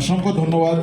অসংখ্য ধন্যবাদ।